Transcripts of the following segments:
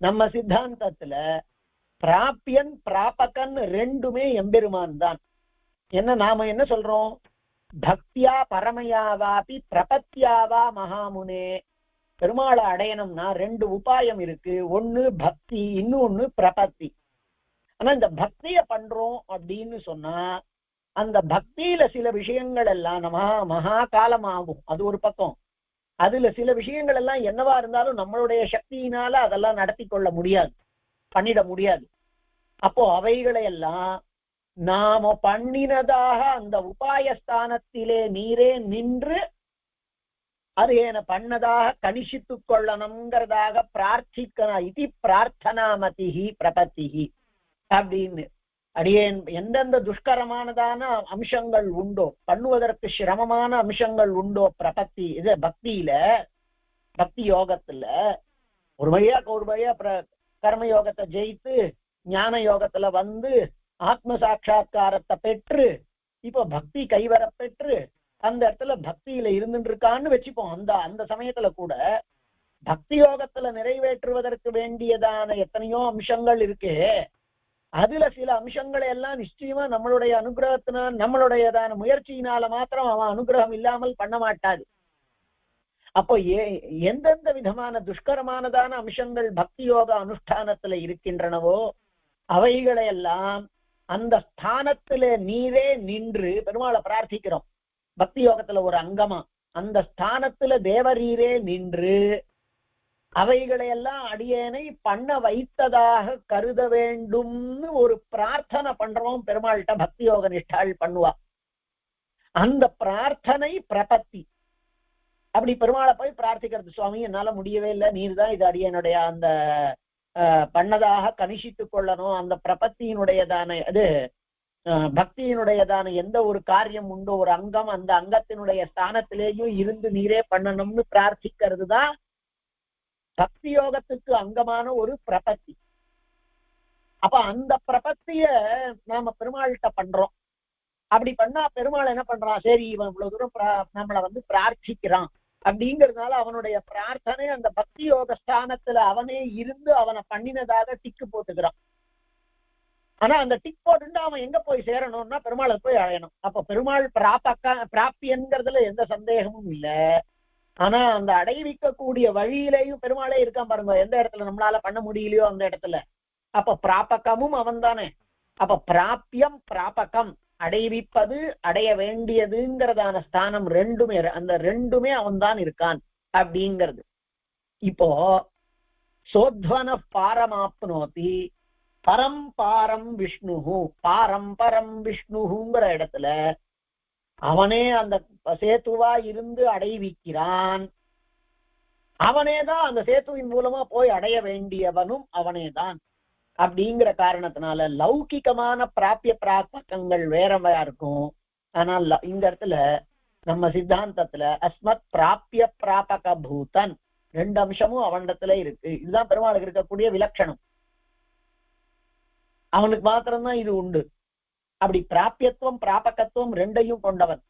நம்ம சித்தாந்தத்துல பிராப்பியன் பிராபகன் ரெண்டுமே எம்பெருமான் தான். என்ன நாம என்ன சொல்றோம்? பக்தியா பரமையாவாபி பிரபத்தியாவா மகாமுனே. பெருமாளை அடையணும்னா ரெண்டு உபாயம் இருக்கு. ஒண்ணு பக்தி இன்னொன்னு பிரபத்தி. ஆனா இந்த பக்திய பண்றோம் அப்படின்னு சொன்னா அந்த பக்தியில சில விஷயங்கள் எல்லாம் நம்ம மகா காலம் ஆகும் அது ஒரு பக்கம். அதுல சில விஷயங்கள் எல்லாம் என்னவா இருந்தாலும் நம்மளுடைய சக்தியினால அதெல்லாம் நடத்தி கொள்ள முடியாது. பண்ணிட முடியாது. அப்போ அவைகளை எல்லாம் நாம பண்ணினதாக அந்த உபாயஸ்தானத்திலே நீரே நின்று அது என பண்ணதாக கணிசித்துக் கொள்ளணுங்கிறதாக பிரார்த்திக்கணும் இது பிரார்த்தனாமதிகி பிரபத்திகி அப்படின்னு அடியேன் எந்தெந்த துஷ்கரமானதான அம்சங்கள் உண்டோ பண்ணுவதற்கு சிரமமான அம்சங்கள் உண்டோ பிரபத்தி இது பக்தியில பக்தி யோகத்துல ஒரு வழியா ஒரு வழியா பிர- கர்ம யோகத்தை ஜெயித்து ஞான யோகத்துல வந்து ஆத்ம சாட்சா்காரத்தை பெற்று இப்போ பக்தி கைவர பெற்று அந்த இடத்துல பக்தியில இருந்துட்டு இருக்கான்னு வச்சுப்போம். அந்த அந்த சமயத்துல கூட பக்தி யோகத்துல நிறைவேற்றுவதற்கு வேண்டியதான எத்தனையோ அம்சங்கள் இருக்கு அதுல சில அம்சங்களை எல்லாம் நிச்சயமா நம்மளுடைய அனுகிரகத்தினால் நம்மளுடையதான முயற்சியினால மாத்திரம் அவன் அனுகிரகம் இல்லாமல் பண்ண மாட்டாது. அப்போ ஏ- எந்தெந்த விதமான துஷ்கரமானதான அம்சங்கள் பக்தி யோக அனுஷ்டானத்துல இருக்கின்றனவோ அவைகளையெல்லாம் அந்த ஸ்தானத்துல நீரே நின்று பெருமாளை பிரார்த்திக்கிறோம். பக்தி யோகத்துல ஒரு அங்கமா அந்த ஸ்தானத்துல தேவரீரே நின்று அவைகளை எல்லாம் அடியேனை பண்ண வைத்ததாக கருத வேண்டும்னு ஒரு பிரார்த்தனை பண்றோம் பெருமாள்கிட்ட பக்தி யோக நிஷ்டாள் பண்ணுவா. அந்த பிரார்த்தனை பிரபத்தி. அப்படி பெருமாளை போய் பிரார்த்திக்கிறது சுவாமி என்னால முடியவே இல்லை நீர் தான் இது அடியனுடைய அந்த பண்ணதாக கணிஷித்துக் கொள்ளணும். அந்த பிரபத்தியினுடையதான அது அஹ், பக்தியினுடையதான எந்த ஒரு காரியம் உண்டோ ஒரு அங்கம் அந்த அங்கத்தினுடைய ஸ்தானத்திலேயும் இருந்து நீரே பண்ணணும்னு பிரார்த்திக்கிறது தான் பக்தி யோகத்துக்கு அங்கமான ஒரு பிரபத்தி. அப்ப அந்த பிரபத்திய நாம பெருமாள்கிட்ட பண்றோம். அப்படி பண்ணா பெருமாள் என்ன பண்றான் சரி இவன் இவ்வளவு தூரம் நம்மளை வந்து பிரார்த்திக்கிறான். அப்படிங்கறதுனால அவனுடைய பிரார்த்தனை அந்த பக்தி யோக ஸ்தானத்துல அவனே இருந்து அவனை பண்ணினதாக டிக்கு போட்டுக்கிறான். ஆனா அந்த டிக் போட்டுட்டு அவன் எங்க போய் சேரணும்னா பெருமாளை போய் அடையணும். அப்ப பெருமாள் பிராப்பக்கா பிராப்திங்கிறதுல எந்த சந்தேகமும் இல்ல. ஆனா அந்த அடைவிக்கக்கூடிய வழியிலேயும் பெருமாளே இருக்கான் பாருங்க. எந்த இடத்துல நம்மளால பண்ண முடியலையோ அந்த இடத்துல. அப்ப பிராபகமும் அவன் தானே. அப்ப பிராபியம் பிராபகம் அடைவிப்பது அடைய வேண்டியதுங்கிறதான ஸ்தானம் ரெண்டுமே அந்த ரெண்டுமே அவன் தான் இருக்கான் அப்படிங்கிறது. இப்போ சோத்வன பாரமாப்னோதி பரம் பாரம் விஷ்ணுஹு பாரம் பரம் விஷ்ணுங்கிற இடத்துல அவனே அந்த சேத்துவா இருந்து அடைவிக்கிறான். அவனேதான் அந்த சேத்துவின் மூலமா போய் அடைய வேண்டியவனும் அவனேதான். அப்படிங்கிற காரணத்தினால லௌகிகமான பிராப்பிய பிராபகங்கள் வேறவையா இருக்கும். ஆனால் இந்த இடத்துல நம்ம சித்தாந்தத்துல அஸ்மத் பிராப்பிய பிராபக பூதன் ரெண்டு அம்சமும் அவனிடத்துல இருக்கு. இதுதான் பெருமாளுக்கு இருக்கக்கூடிய விலட்சணம் அவனுக்கு மாத்திரம்தான் இது உண்டு. அப்படி பிராபியத்துவம் பிராபகத்துவம் ரெண்டையும் கொண்டவன்.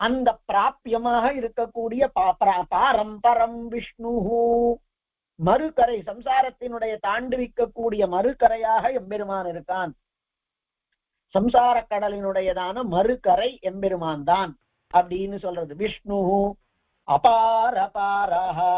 அந்த பிராப்பியமாக இருக்கக்கூடிய பாரம்பரம் விஷ்ணு மறுகரை சம்சாரத்தினுடைய தாண்டுவிக்கக்கூடிய மறுகரையாக எம்பெருமான் இருக்கான். சம்சார கடலினுடையதான மறுகரை எம்பெருமான் தான் அப்படின்னு சொல்றது. விஷ்ணு அபார பாரஹா